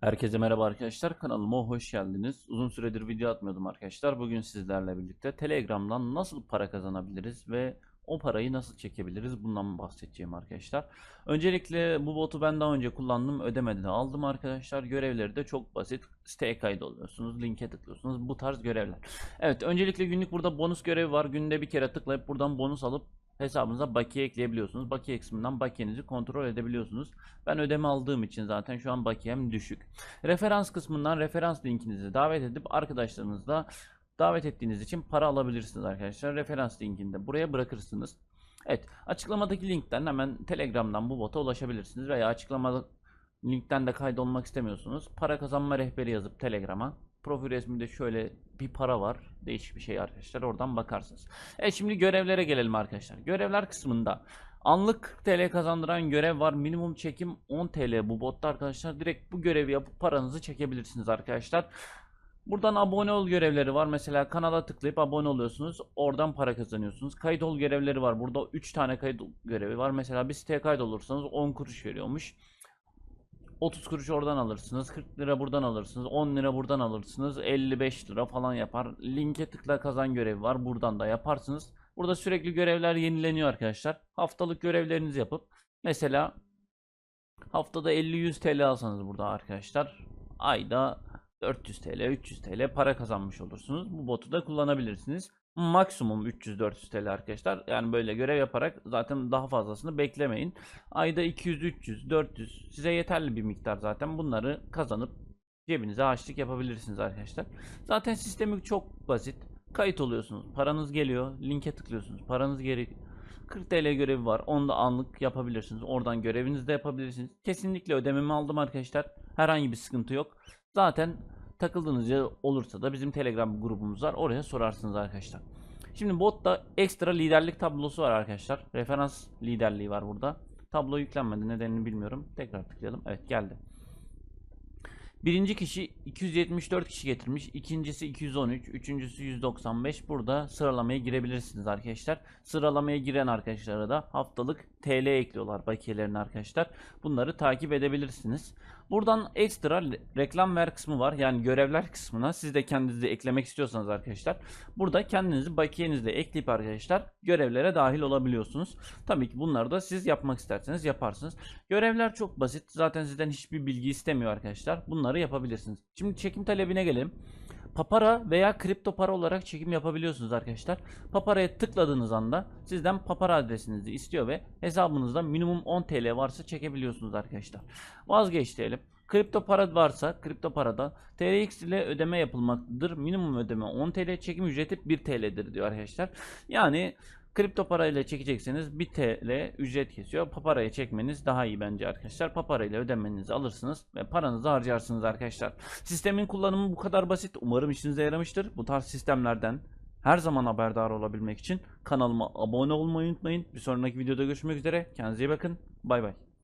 Herkese merhaba arkadaşlar. Kanalıma hoş geldiniz. Uzun süredir video atmıyordum arkadaşlar. Bugün sizlerle birlikte Telegram'dan nasıl para kazanabiliriz ve o parayı nasıl çekebiliriz bundan bahsedeceğim arkadaşlar. Öncelikle bu botu ben daha önce kullandım. Ödemedi de aldım arkadaşlar. Görevleri de çok basit. Siteye kaydoluyorsunuz. Linke tıklıyorsunuz. Bu tarz görevler. Evet öncelikle günlük burada bonus görevi var. Günde bir kere tıklayıp buradan bonus alıp hesabınıza bakiye ekleyebiliyorsunuz. Bakiye kısmından bakiyenizi kontrol edebiliyorsunuz. Ben ödeme aldığım için zaten şu an bakiyem düşük. Referans kısmından referans linkinizi davet edip arkadaşlarınızla davet ettiğiniz için para alabilirsiniz arkadaşlar. Referans linkini de buraya bırakırsınız. Evet açıklamadaki linkten hemen Telegram'dan bu bota ulaşabilirsiniz veya açıklamada linkten de kaydolmak istemiyorsunuz. Para kazanma rehberi yazıp Telegram'a profil resminde şöyle bir para var. Değişik bir şey arkadaşlar. Oradan bakarsınız. Evet şimdi görevlere gelelim arkadaşlar. Görevler kısmında anlık TL kazandıran görev var. Minimum çekim 10 TL bu botta arkadaşlar. Direkt bu görevi yapıp paranızı çekebilirsiniz arkadaşlar. Buradan abone ol görevleri var. Mesela kanala tıklayıp abone oluyorsunuz. Oradan para kazanıyorsunuz. Kayıt ol görevleri var. Burada 3 tane kayıt görevi var. Mesela bir siteye kayıt olursanız 10 kuruş veriyormuş. 30 kuruş oradan alırsınız. 40 lira buradan alırsınız. 10 lira buradan alırsınız. 55 lira falan yapar. Linke tıkla kazan görevi var. Buradan da yaparsınız. Burada sürekli görevler yenileniyor arkadaşlar. Haftalık görevlerinizi yapıp mesela haftada 50-100 TL alsanız burada arkadaşlar ayda 400 TL, 300 TL para kazanmış olursunuz. Bu botu da kullanabilirsiniz. Maksimum 300-400 TL arkadaşlar. Yani böyle görev yaparak zaten daha fazlasını beklemeyin. Ayda 200, 300, 400 size yeterli bir miktar zaten. Bunları kazanıp cebinize harçlık yapabilirsiniz arkadaşlar. Zaten sistemi çok basit. Kayıt oluyorsunuz. Paranız geliyor. Linke tıklıyorsunuz. Paranız geri 40 TL görevi var. Onu da anlık yapabilirsiniz. Oradan görevinizi de yapabilirsiniz. Kesinlikle ödememi aldım arkadaşlar. Herhangi bir sıkıntı yok. Zaten takıldığınız yer olursa da bizim Telegram grubumuz var. Oraya sorarsınız arkadaşlar. Şimdi botta ekstra liderlik tablosu var arkadaşlar. Referans liderliği var burada. Tablo yüklenmedi. Nedenini bilmiyorum. Tekrar tıklayalım. Evet geldi. Birinci kişi 274 kişi getirmiş. ikincisi 213. Üçüncüsü 195. Burada sıralamaya girebilirsiniz arkadaşlar. Sıralamaya giren arkadaşlara da haftalık TL ekliyorlar bakiyelerini arkadaşlar. Bunları takip edebilirsiniz. Buradan ekstra reklam ver kısmı var. Yani görevler kısmına siz de kendinizi eklemek istiyorsanız arkadaşlar. Burada kendinizi bakiyenizle ekleyip arkadaşlar görevlere dahil olabiliyorsunuz. Tabii ki bunları da siz yapmak isterseniz yaparsınız. Görevler çok basit. Zaten sizden hiçbir bilgi istemiyor arkadaşlar. Bunları yapabilirsiniz. Şimdi çekim talebine gelelim. Papara veya kripto para olarak çekim yapabiliyorsunuz arkadaşlar. Papara'ya tıkladığınız anda sizden papara adresinizi istiyor ve hesabınızda minimum 10 TL varsa çekebiliyorsunuz arkadaşlar. Vazgeç diyelim. Kripto para varsa kripto parada TRX ile ödeme yapılmaktadır. Minimum ödeme 10 TL, çekim ücreti 1 TL'dir diyor arkadaşlar. Yani Kripto parayla çekecekseniz 1 TL ücret kesiyor. Paparayı çekmeniz daha iyi bence arkadaşlar. Paparayla ödemenizi alırsınız ve paranızı harcarsınız arkadaşlar. Sistemin kullanımı bu kadar basit. Umarım işinize yaramıştır. Bu tarz sistemlerden her zaman haberdar olabilmek için kanalıma abone olmayı unutmayın. Bir sonraki videoda görüşmek üzere. Kendinize iyi bakın. Bay bay.